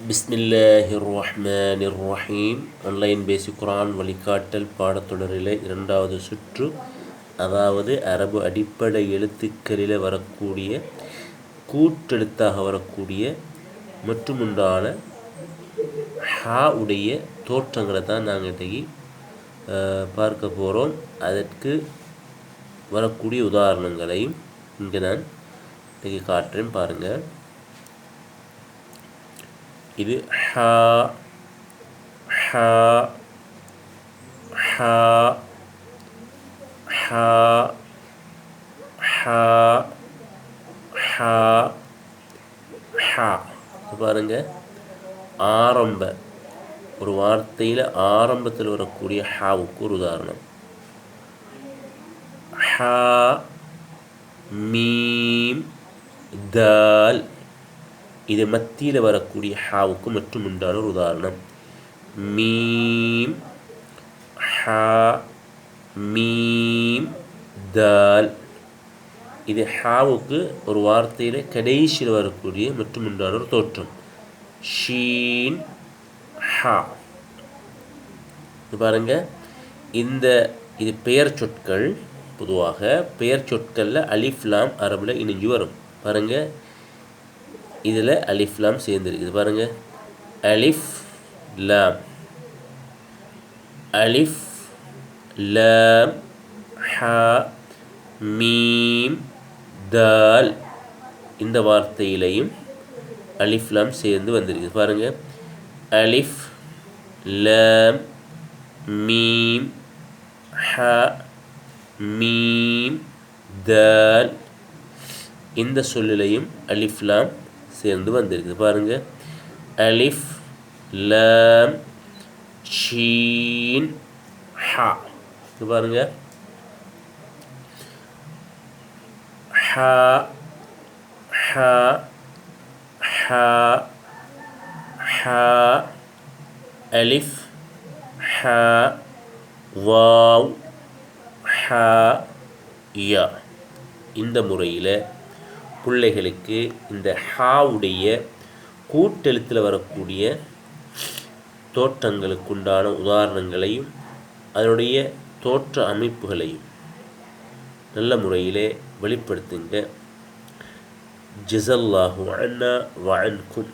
பிஸ்மில்லாஹிர் ரஹ்மானிர் ரஹீம் ஆன்லைன் பேசிக் குரான் வழிகாட்டல் பாடத்தொடரில் இரண்டாவது சுற்று அதாவது அரபு அடிப்படை எழுத்துக்களில் வரக்கூடிய கூட்டெழுத்தாக வரக்கூடிய மற்றுமுண்டான ஹா உடைய தோற்றங்களை தான் நாங்கள் இன்றைக்கி பார்க்க போகிறோம் அதற்கு வரக்கூடிய உதாரணங்களையும் இங்கே நான் இன்றைக்கி காட்டுறேன் பாருங்கள். இது ஹா ஹா ஹா ஹா ஹா ஹா ஹா. பாருங்க ஆரம்ப. ஒரு வார்த்தையில் ஆரம்பத்தில் வரக்கூடிய ஹாவுக்கு ஒரு உதாரணம். ஹா மீம் தால். இது மத்தியில் வரக்கூடிய ஹாவுக்கு மற்றும் உண்டான ஒரு உதாரணம். மீம் ஹா மீம் தால். இது ஹாவுக்கு ஒரு வார்த்தையில் கடைசியில் வரக்கூடிய மற்றும் உண்டான ஒரு தோற்றம். ஷீன் ஹா. இது பாருங்க. இந்த இது பெயர் சொற்கள் பொதுவாக பெயர் சொற்களில் அலிஃப்லாம் அரபில் இணைஞ்சு வரும். பாருங்கள் இதில் அலிஃப்லாம் சேர்ந்துருக்குது பாருங்கள் அலிஃப் லாம். அலிஃப் லாம். ஹா மீம் தால் இந்த வார்த்தையிலையும் அலிஃப்லாம் சேர்ந்து வந்திருக்கு. பாருங்கள் அலிஃப் லாம் மீம் ஹா மீம் தால் இந்த சொல்லிலையும் அலிஃப்லாம் சேர்ந்து வந்திருக்குது. பாருங்க. அலிஃப் லாம் ஷீன் ஹா. இது பாருங்க. ஹா ஹா ஹா ஹா. அலிஃப் ஹா வாவ் ஹா யா. இந்த முறையில் பிள்ளைகளுக்கு இந்த ஹாவுடைய கூட்டெழுத்தில் வரக்கூடிய தோற்றங்களுக்குண்டான உதாரணங்களையும் அதனுடைய தோற்ற அமைப்புகளையும் நல்ல முறையிலே வெளிப்படுத்துங்க. ஜிசல்லாஹு அண்ணா வஅன்கும்